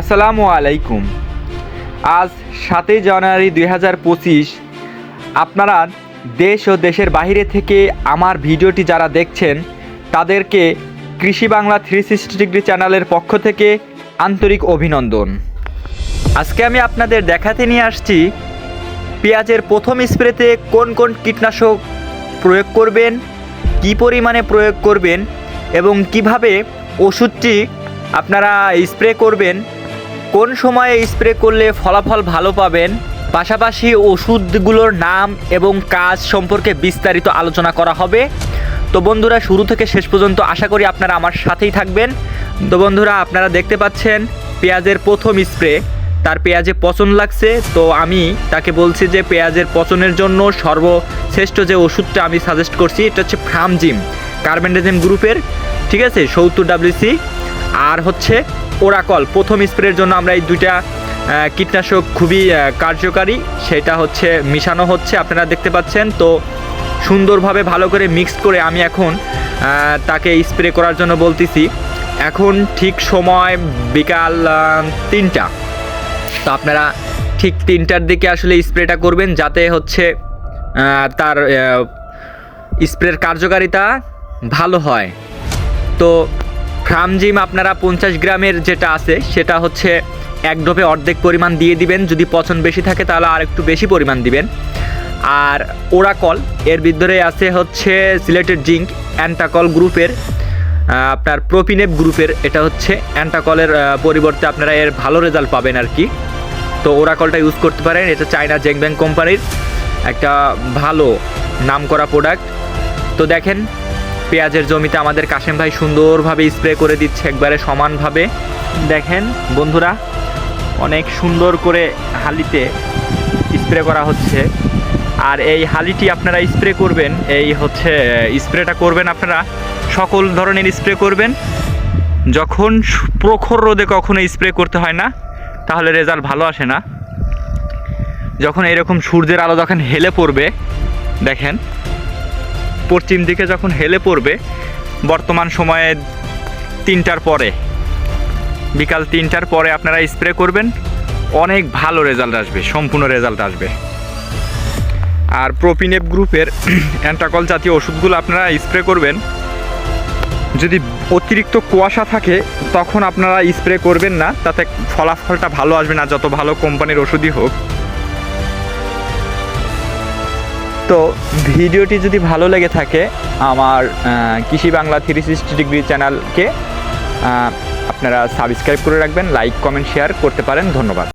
আসসালামু আলাইকুম। আজ সাতই জানুয়ারি দুই হাজার পঁচিশ, আপনারা দেশ ও দেশের বাইরে থেকে আমার ভিডিওটি যারা দেখছেন, তাদেরকে কৃষি বাংলা থ্রি সিক্সটি ডিগ্রি চ্যানেলের পক্ষ থেকে আন্তরিক অভিনন্দন। আজকে আমি আপনাদের দেখাতে নিয়ে আসছি, পেঁয়াজের প্রথম স্প্রেতে কোন কোন কীটনাশক প্রয়োগ করবেন, কি পরিমাণে প্রয়োগ করবেন এবং কীভাবে ওষুধটি আপনারা স্প্রে করবেন কোন সময়ে স্প্রে করলে ফলাফল ভালো পাবেন? পাশাপাশি ওষুধগুলোর নাম এবং কাজ সম্পর্কে বিস্তারিত আলোচনা করা হবে। তো বন্ধুরা, শুরু থেকে শেষ পর্যন্ত আশা করি আপনারা আমার সাথেই থাকবেন। তো বন্ধুরা, আপনারা দেখতে পাচ্ছেন পেঁয়াজের প্রথম স্প্রে। তার পেঁয়াজে পচন লাগছে। তো আমি তাকে বলছি যে পেঁয়াজের পচনের জন্য সর্বশ্রেষ্ঠ যে ওষুধটা আমি সাজেস্ট করছি, এটা হচ্ছে ফ্রামজিম, কার্বেন্ডাজিম গ্রুপের, ঠিক আছে, সত্তর ডাব্লিউসি আর হচ্ছে ওরাকল। প্রথম স্প্রের জন্য আমরা এই দুইটা কীটনাশক খুবই কার্যকারী। সেটা হচ্ছে, মিশানো হচ্ছে, আপনারা দেখতে পাচ্ছেন। তো সুন্দরভাবে ভালো করে মিক্সড করে আমি এখন তাকে স্প্রে করার জন্য বলতেছি। এখন ঠিক সময় বিকাল তিনটা। তো আপনারা ঠিক তিনটার দিকে আসলে স্প্রেটা করবেন, যাতে হচ্ছে তার স্প্রের কার্যকারিতা ভালো হয়। তো ফ্রামজিম আপনারা পঞ্চাশ গ্রামের যেটা আছে, সেটা হচ্ছে এক ডোপে অর্ধেক পরিমাণ দিয়ে দিবেন। যদি পছন্দ বেশি থাকে তাহলে আর একটু বেশি পরিমাণ দিবেন। আর ওরাকল, এর ভিতরে আছে হচ্ছে সিলেটেড জিঙ্ক, অ্যান্টাকল গ্রুপের আপনার প্রোপিনেপ গ্রুপের, এটা হচ্ছে অ্যান্টাকলের পরিবর্তে আপনারা এর ভালো রেজাল্ট পাবেন আর কি। তো ওরাকলটা ইউজ করতে পারেন, এটা চায়না জেংব্যাং কোম্পানির একটা ভালো নামকরা প্রোডাক্ট। তো দেখেন পেঁয়াজের জমিতে আমাদের কাশেম ভাই সুন্দরভাবে স্প্রে করে দিচ্ছে একবারে সমানভাবে। দেখেন বন্ধুরা, অনেক সুন্দর করে হালিতে স্প্রে করা হচ্ছে। আর এই হালিটি আপনারা স্প্রে করবেন, এই হচ্ছে স্প্রেটা করবেন আপনারা, সকল ধরনের স্প্রে করবেন। যখন প্রখর রোদে কখনো স্প্রে করতে হয় না, তাহলে রেজাল্ট ভালো আসে না। যখন এরকম সূর্যের আলো যখন হেলে পড়বে, দেখেন পশ্চিম দিকে যখন হেলে পড়বে, বর্তমান সময়ে তিনটার পরে, বিকাল তিনটার পরে আপনারা স্প্রে করবেন, অনেক ভালো রেজাল্ট আসবে, সম্পূর্ণ রেজাল্ট আসবে। আর প্রোপিনেপ গ্রুপের অ্যান্টাকল জাতীয় ওষুধগুলো আপনারা স্প্রে করবেন। যদি অতিরিক্ত কুয়াশা থাকে, তখন আপনারা স্প্রে করবেন না, তাতে ফলাফলটা ভালো আসবে না, যত ভালো কোম্পানির ওষুধই হোক। তো ভিডিওটি যদি ভালো লেগে থাকে, আমার কৃষি বাংলা থ্রি সিক্সটি ডিগ্রি চ্যানেলকে আপনারা সাবস্ক্রাইব করে রাখবেন লাইক কমেন্ট শেয়ার করতে পারেন, ধন্যবাদ।